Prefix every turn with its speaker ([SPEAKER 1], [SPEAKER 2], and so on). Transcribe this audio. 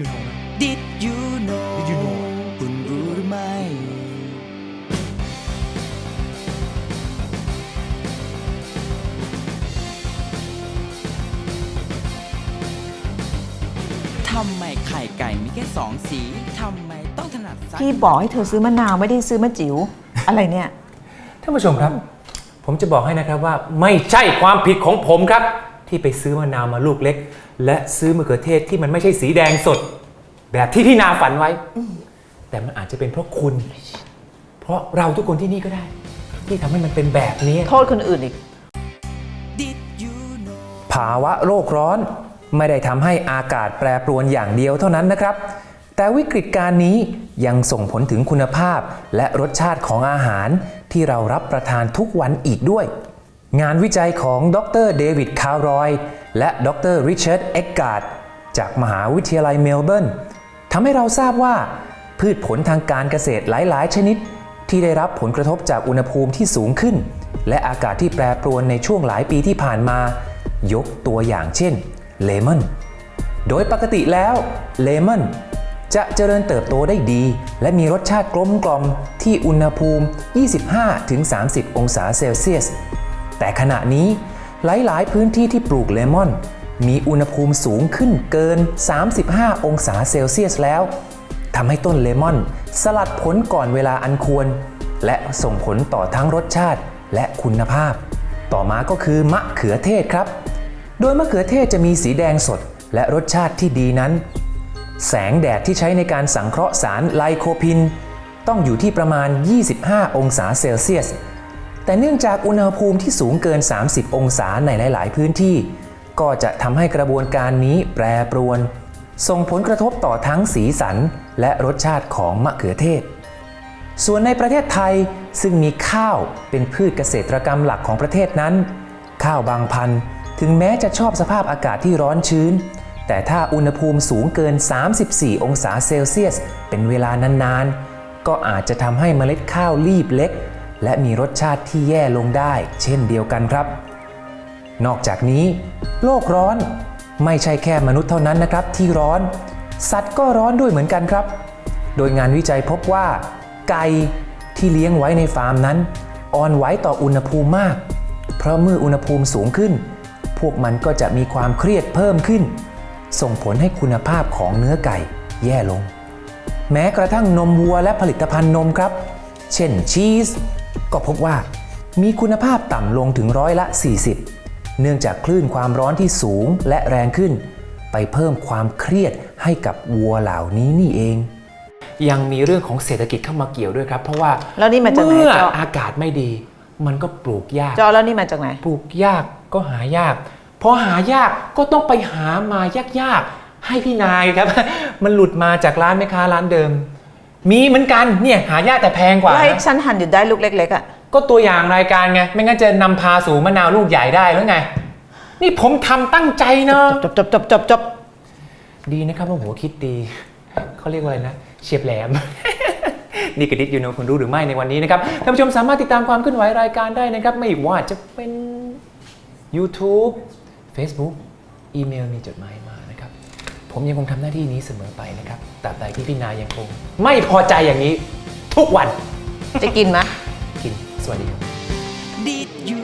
[SPEAKER 1] you know นะ
[SPEAKER 2] Did you know
[SPEAKER 1] Did you know
[SPEAKER 2] คุณรู้หรือไม่ ทำไมไข่ไก่มีแค่สองสี ทำไมต้องถนัดซ้าย
[SPEAKER 3] พี่บอกให้เธอซื้อมะนาวไม่ได้ซื้อมะจิ๋ว อะไรเนี่ย
[SPEAKER 4] ท่านผู้ชมครับ ผมจะบอกให้นะครับว่าไม่ใช่ความผิดของผมครับ ที่ไปซื้อมะนาวมาลูกเล็ก และซื้อมะเขือเทศที่มันไม่ใช่สีแดงสด แบบที่พี่นาฝันไว้ แต่มันอาจจะเป็นเพราะคุณ เพราะเราทุกคนที่นี่ก็ได้ ที่ทำให้มันเป็นแบบนี้
[SPEAKER 3] โทษคนอื่นอีก
[SPEAKER 2] Did you know
[SPEAKER 4] ภาวะโลกร้อนไม่ได้ทำให้อากาศแปรปรวนอย่างเดียวเท่านั้นนะครับ แต่วิกฤตการณ์นี้ยังส่งผลถึงคุณภาพและรสชาติของอาหารที่เรารับประทานทุกวันอีกด้วย งานวิจัยของดรเดวิดคาร์รอย และดรริชาร์ดเอ็กการ์ดจากมหาวิทยาลัยเมลเบิร์นทำให้เราทราบว่า พืชผลทางการเกษตรหลาย ๆ ชนิด ที่ได้รับผลกระทบจากอุณหภูมิที่สูงขึ้น และอากาศที่แปรปรวนในช่วงหลายปีที่ผ่านมา ยกตัวอย่างเช่นเลมอนโดยปกติแล้วเลมอนจะเจริญเติบโตได้ดี และมีรสชาติกลมกล่อมที่อุณหภูมิ 25-30 องศาเซลเซียส แต่ขณะนี้หลายๆ พื้นที่ที่ปลูกเลมอน มีอุณหภูมิสูงขึ้นเกิน 35 องศาเซลเซียสแล้วทำให้ต้นเลมอน สลัดผลก่อนเวลาอันควร และส่งผลต่อทั้งรสชาติและคุณภาพ ต่อมาก็คือมะเขือเทศครับ โดยมะเขือเทศจะมีสีแดงสดและรสชาติที่ดีนั้น แสงแดดที่ใช้ในการสังเคราะห์สารไลโคพิน ต้องอยู่ที่ประมาณ 25 องศาเซลเซียส แต่เนื่องจากอุณหภูมิที่สูงเกิน 30 องศาในหลาย ๆ พื้นที่ ก็จะทำให้กระบวนการนี้แปรปรวน ส่งผลกระทบต่อทั้งสีสันและรสชาติของมะเขือเทศ ส่วนในประเทศไทยซึ่งมีข้าวเป็นพืชเกษตรกรรมหลักของประเทศนั้น ข้าวบางพันธุ์ถึงแม้จะชอบสภาพอากาศที่ร้อนชื้น แต่ถ้าอุณหภูมิสูงเกิน 34 องศาเซลเซียส เป็นเวลานานๆ ก็อาจจะทำให้เมล็ดข้าวรีบเล็ก และมีรสชาติที่แย่ลงได้ เช่นเดียวกันครับ นอกจากนี้ โลกร้อนไม่ใช่แค่มนุษย์เท่านั้นนะครับ ที่ร้อน สัตว์ก็ร้อนด้วยเหมือนกันครับ โดยงานวิจัยพบว่า ไก่ที่เลี้ยงไว้ในฟาร์มนั้น อ่อนไหวต่ออุณหภูมิมาก เพราะเมื่ออุณหภูมิสูงขึ้น พวกมันก็จะมีความเครียดเพิ่มขึ้น ส่งผลให้คุณภาพของเนื้อไก่แย่ลง แม้กระทั่งนมวัวและผลิตภัณฑ์นมครับ เช่นชีส ก็พบว่ามีคุณภาพต่ำลงถึงร้อยละ 40 เนื่องจากคลื่นความร้อนที่สูงและแรงขึ้น ไปเพิ่มความเครียดให้กับวัวเหล่านี้นี่เอง ยังมีเรื่องของเศรษฐกิจเข้ามาเกี่ยวด้วยครับ เพราะว่า
[SPEAKER 3] แล้วนี่มาจากไหน
[SPEAKER 4] เมื่อ
[SPEAKER 3] เจ้า
[SPEAKER 4] อากาศไม่ดี มันก็ปลูกยาก
[SPEAKER 3] จอแล้วนี่มาจากไหน
[SPEAKER 4] ปลูกยากก็หายาก พอหายากก็ต้องไปหามายากๆ ให้พี่นายครับ มันหลุดมาจากร้านแม่ค้าร้านเดิม มีเหมือนกันเนี่ยหายากแต่แพงกว่า
[SPEAKER 3] แล้วให้
[SPEAKER 4] นะ
[SPEAKER 3] ฉันหั่นอยู่ได้ลูกเล็กๆอะ
[SPEAKER 4] ก็ตัวอย่างรายการไง ไม่งั้นจะนำพาสู่มะนาวลูกใหญ่ได้แล้วไง นี่ผมทำตั้งใจเนาะ
[SPEAKER 3] จบจบจบจบจบ
[SPEAKER 4] ดีนะครับว่าหัวคิดดีเขาเรียกว่าอะไรนะเฉียบแหลม นี่กระดิษยูโนคุณรู้หรือไม่ในวันนี้นะครับท่านผู้ชมสามารถติดตามความเคลื่อนไหวรายการได้นะครับ ไม่ว่าจะเป็น YouTube Facebook อีเมลมีจดหมายมานะครับ ผมยังคงทำหน้าที่นี้เสมอไปนะครับตราบใดที่พี่นายังคง ไม่พอใจอย่างนี้ทุกวัน
[SPEAKER 3] จะกินไหม
[SPEAKER 4] กิน สวัสดีครับ
[SPEAKER 2] Did you